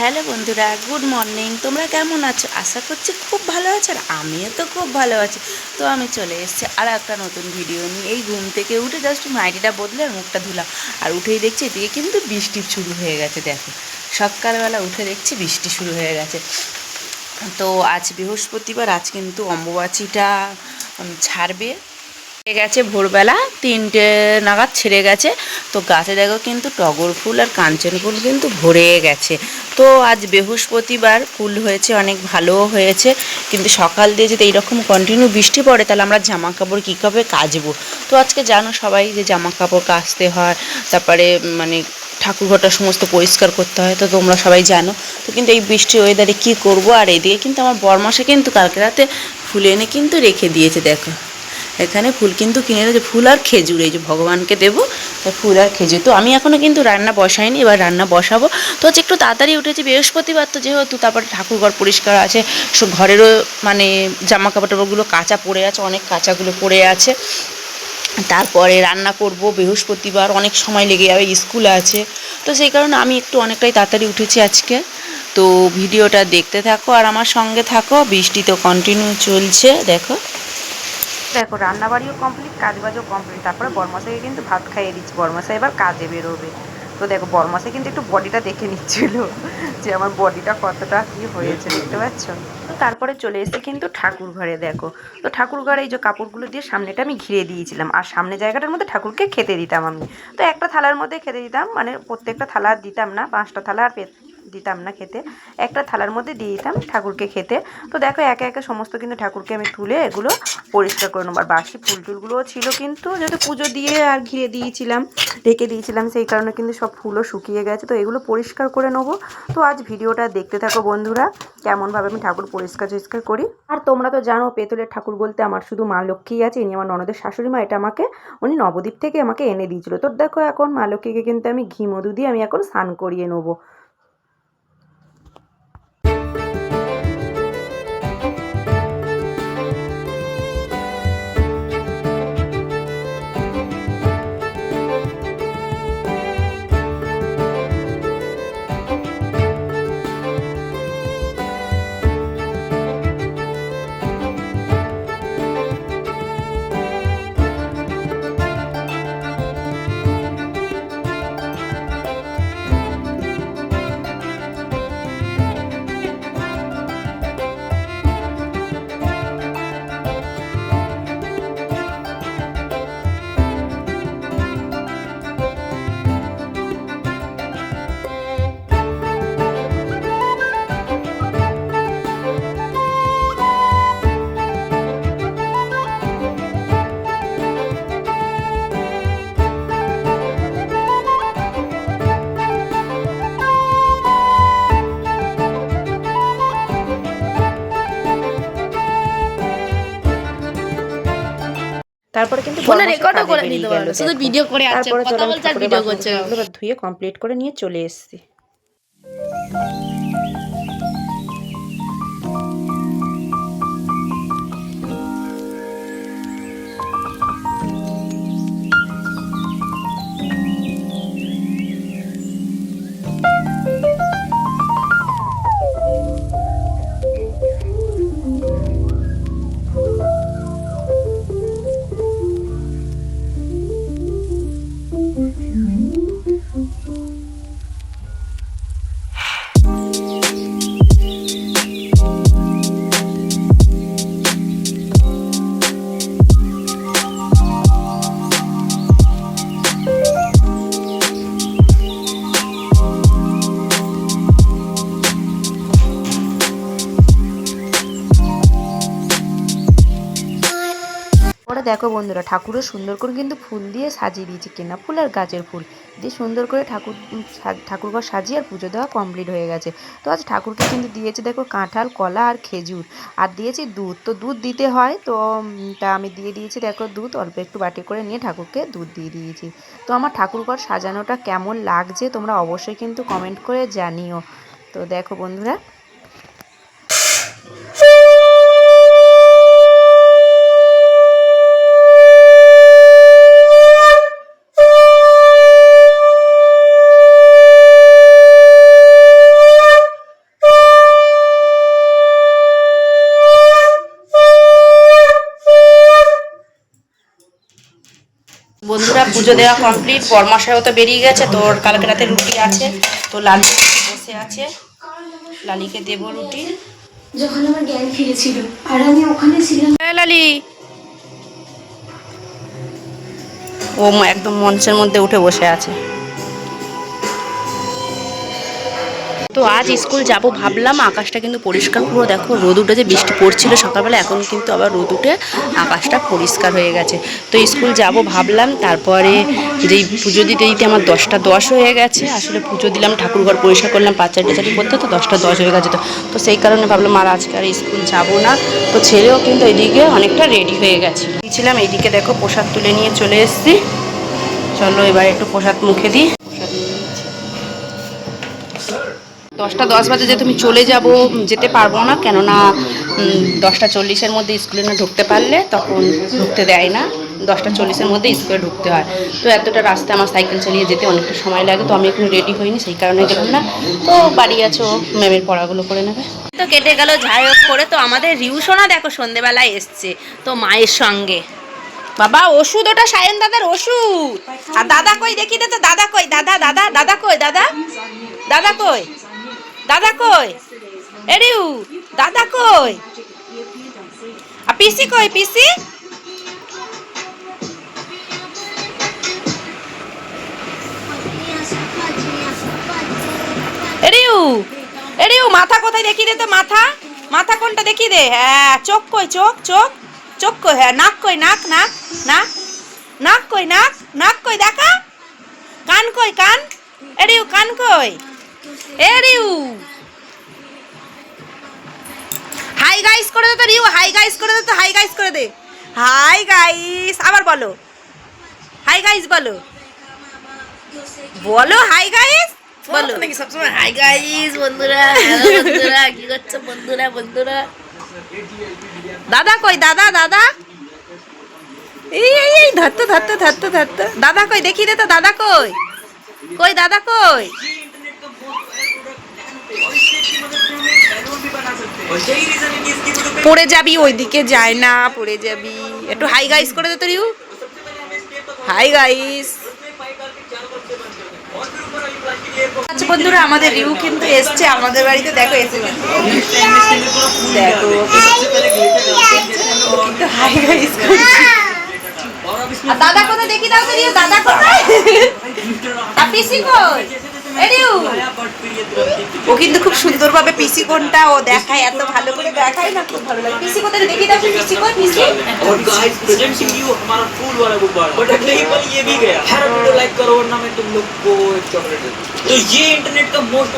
Hello বন্ধুরা, good morning. তোমরা কেমন আছো? আশা করছি খুব ভালো আছো আর আমিও তো খুব ভালো আছি। তো আমি চলে এসেছি আর একটা নতুন ভিডিও নিয়ে। এই ঘুম থেকে উঠে জাস্ট মাইটিটা বদলে আর মুখটা ধুলাম। আর উঠেই দেখছি এদিকে কিন্তু বৃষ্টি শুরু হয়ে গেছে, দেখো। সকালবেলা উঠে দেখছি বৃষ্টি শুরু হয়ে গেছে। তো আজ বৃহস্পতিবার, আজ কিন্তু অম্বুবাচিটা ছাড়বে। ছেড়ে গেছে ভোরবেলা, তিনটে নাগাদ ছেড়ে গেছে। তো গাছে দেখো কিন্তু টগর ফুল আর কাঞ্চন ফুল কিন্তু ভরে গেছে। তো আজ বৃহস্পতিবার ফুল হয়েছে, অনেক ভালোও হয়েছে। কিন্তু সকাল দিয়ে যদি এইরকম কন্টিনিউ বৃষ্টি পড়ে, তাহলে আমরা জামা কাপড় কী কবে কাচবো? তো আজকে জানো সবাই যে জামা কাপড় কাচতে হয়, তারপরে মানে ঠাকুরঘরটা সমস্ত পরিষ্কার করতে হয়, তো তোমরা সবাই জানো। তো কিন্তু এই বৃষ্টি ওয়েদারে কী করব? আর এদিকে কিন্তু আমার বরমাসে কিন্তু কালকে রাতে ফুল এনে কিন্তু রেখে দিয়েছে, দেখো। এখানে ফুল কিন্তু কিনে এনেছে। ফুল আর খেজুর, এই যে ভগবানকে দেবো। ফুল আর খেজুর। তো আমি এখনও কিন্তু রান্না বসাইনি, এবার রান্না বসাবো। তো হচ্ছে একটু তাড়াতাড়ি উঠেছি, বৃহস্পতিবার তো যেহেতু তারপরে ঠাকুরঘর পরিষ্কার আছে সব ঘরেরও মানে জামা কাপড় টাপড়গুলো কাঁচা পড়ে আছে, অনেক কাঁচাগুলো পড়ে আছে। তারপরে রান্না করব বৃহস্পতিবার, অনেক সময় লেগে যাবে, স্কুল আছে। তো সেই কারণে আমি একটু অনেকটাই তাড়াতাড়ি উঠেছি আজকে। তো ভিডিওটা দেখতে থাকো আর আমার সঙ্গে থাকো, বৃষ্টি তো কন্টিনিউ চলছে, দেখো। দেখো, রান্নাবাড়িও কমপ্লিট কাজবাজও কমপ্লিট তারপরে বরমাসাইকে কিন্তু ভাত খাইয়ে দিচ্ছি। বরমাসাই এবার কাজে বেরোবে। তো দেখো বরমাসাই কিন্তু একটু বডিটা দেখে নিচ্ছিল যে আমার বডিটা কতটা কি হয়েছে, দেখতে পাচ্ছ? তো তারপরে চলে এসেছি কিন্তু ঠাকুর ঘরে, দেখো। তো ঠাকুর ঘরে এই যে কাপড়গুলো দিয়ে সামনেটা আমি ঘিরে দিয়েছিলাম। আর সামনে জায়গাটার মধ্যে ঠাকুরকে খেতে দিতাম আমি। তো একটা থালার মধ্যে খেতে দিতাম মানে প্রত্যেকটা থালা দিতাম না, পাঁচটা থালা আর দিতাম না খেতে। একটা থালার মধ্যে দিয়ে দিতাম ঠাকুরকে খেতে। তো দেখো একে একে সমস্ত কিন্তু ঠাকুরকে আমি তুলে এগুলো পরিষ্কার করে নেব। আর বাসি ফুল টুলগুলোও ছিল কিন্তু যেহেতু পুজো দিয়ে আর ঘিরে দিয়েছিলাম, ঢেকে দিয়েছিলাম, সেই কারণে কিন্তু সব ফুলও শুকিয়ে গেছে। তো এগুলো পরিষ্কার করে নেব। তো আজ ভিডিওটা দেখতে থাকো বন্ধুরা। কেমনভাবে আমি ঠাকুর পরিষ্কার টরিষ্কার করি। আর তোমরা তো জানো পেতলের ঠাকুর বলতে আমার শুধু মা লক্ষ্মী আছে, ইনি আমার ননদের শাশুড়ি মা, এটা আমাকে, উনি নবদ্বীপ থেকে আমাকে এনে দিয়েছিল। তো দেখো এখন মা লক্ষ্মীকে কিন্তু আমি ঘি মধু দিয়ে আমি এখন স্নান করিয়ে নেব। তারপরে কিন্তু ফোনে রেকর্ডও করে নিতে পারো শুধু ভিডিও করে আছে তারপরে কথা বলছে আর ভিডিও করছে। ধুইয়ে ধুয়ে কমপ্লিট করে নিয়ে চলে এসেছি। দেখো বন্ধুরা, ঠাকুরও সুন্দর করে কিন্তু ফুল দিয়ে সাজিয়ে দিয়েছে কেনা ফুল আর গাছের ফুল। দিয়ে সুন্দর করে ঠাকুর ঠাকুরঘর সাজিয়ে আর পুজো দেওয়া কমপ্লিট হয়ে গেছে। তো আজ ঠাকুরকে কিন্তু দিয়েছে দেখো কাঁঠাল, কলা আর খেজুর। আর দিয়েছি দুধ। তো দুধ দিতে হয়, তো তা আমি দিয়ে দিয়েছি দেখো দুধ। অল্প একটু বাটি করে নিয়ে ঠাকুরকে দুধ দিয়ে দিয়েছি। তো আমার ঠাকুরঘর সাজানোটা কেমন লাগছে তোমরা অবশ্যই কিন্তু কমেন্ট করে জানিও। তো দেখো বন্ধুরা পুজো দেওয়া কমপ্লিট বরমাসায়ও তো বেরিয়ে গেছে তোর কালকে রাতে রুটি আছে তো লালি বসে আছে। লালিকে দেব রুটি। যখন আমার জ্ঞান ফিরেছিল আর আমি ওখানে ছিলাম হ্যাঁ লালি। ও একদম মঞ্চের মধ্যে উঠে বসে আছে। তো আজ স্কুল যাব ভাবলাম, আকাশটা কিন্তু পরিষ্কার, পুরো দেখো রোদ উঠে যে বৃষ্টি পড়ছিল সকালবেলা, এখন কিন্তু আবার রোদ উঠে আকাশটা পরিষ্কার হয়ে গেছে। তো স্কুল যাব ভাবলাম, তারপরে যেই পুজো দিতে দিতে আমার দশটা দশ হয়ে গেছে, আসলে পুজো দিলাম ঠাকুরঘর পরিষ্কার করলাম পাঁচার টাচারি করতে, তো দশটা দশ হয়ে গেছে তো। তো সেই কারণে ভাবলাম, আর আজকে আর স্কুল যাব না। তো ছেলেও কিন্তু এদিকে অনেকটা রেডি হয়ে গেছে। ছিলাম এইদিকে দেখো প্রসাদ তুলে নিয়ে চলে এসেছি। চলো এবার একটু প্রসাদ মুখে দিই। দশটা, দশ বাজে যে তুমি চলে যাব যেতে পারব না, কেননা দশটা চল্লিশের মধ্যে স্কুলে না ঢুকতে পারলে তখন ঢুকতে দেয় না, দশটা চল্লিশের মধ্যে স্কুলে ঢুকতে হয়। তো এতটা রাস্তা আমার সাইকেল চালিয়ে যেতে অনেকটা সময় লাগে, তো আমি এখন রেডি হইনি, সেই কারণে গেলাম না। তো বাড়ি আছো ম্যামের পড়াগুলো করে নেবে। তো কেটে গেল যাই হোক করে, তো আমাদের রিউশোনা দেখো সন্ধেবেলায় এসছে, তো মায়ের সঙ্গে। বাবা, ওষুধ, ওটা সায়ন দাদার ওষুধ। আর দাদা কই, দেখি তো, দাদা কই, দাদা দাদা দাদা কই, দাদা? দাদা কই? দাদা কই? এরিউ, দাদা কই? আর পিসি কই, পিসি? এরিউ এরিউ, মাথা কোথায় দেখি দে তো, মাথা। মাথা কোনটা দেখি দে? হ্যাঁ চোখ কই, চোখ চোখ চোখ কই হ্যাঁ নাক কই, নাক নাক নাক নাক কই, নাক নাক কই, দেখা। কান কই, কান। এরিউ, কান কই? এরিউ। হাই গাইস করে দে তো রিউ হাই গাইস করে দে তো হাই গাইস করে দে। হাই গাইস আবার বলো। হাই গাইস বলো। বলো হাই গাইস বলো। নাকি সবসময় হাই গাইস বন্ধুরা বন্ধুরা কি করছ বন্ধুরা বন্ধুরা? দাদা কই দাদা দাদা? এই এই এই ধরতো ধরতো ধরতো ধরতো। দাদা কই দেখি দে তো দাদা কই? কই দাদা কই? পড়ে যাবি, ওইদিকে যায় না, পড়ে যাবি। একটু হাই গাইস করে দে তো রিউ। হাই গাইস আচ্ছা বন্ধুরা, আমাদের রিউ কিন্তু এসছে, আমাদের বাড়িতে দেখো, এসে দেখো, কিন্তু হাই গাইস করছে। দাদা কোথায়? দেখি দাও তো দাদা কোথায়? পিসি রিউ ও কিন্তু খুব সুন্দরভাবে পিসি কোনটা ও দেখায় এত ভালো করে দেখায় না খুব ভালো লাগে পিসি কোথায় দেখি দাও তো পিসি কই পিসি और गाइस प्रेजेंटिंग यू हमारा फूल वाला गुब्बारा बट अगले ही पल ये भी गया हर वीडियो लाइक करो वरना मैं तुम लोग को एक चॉकलेट तो ये इंटरनेट का मोस्ट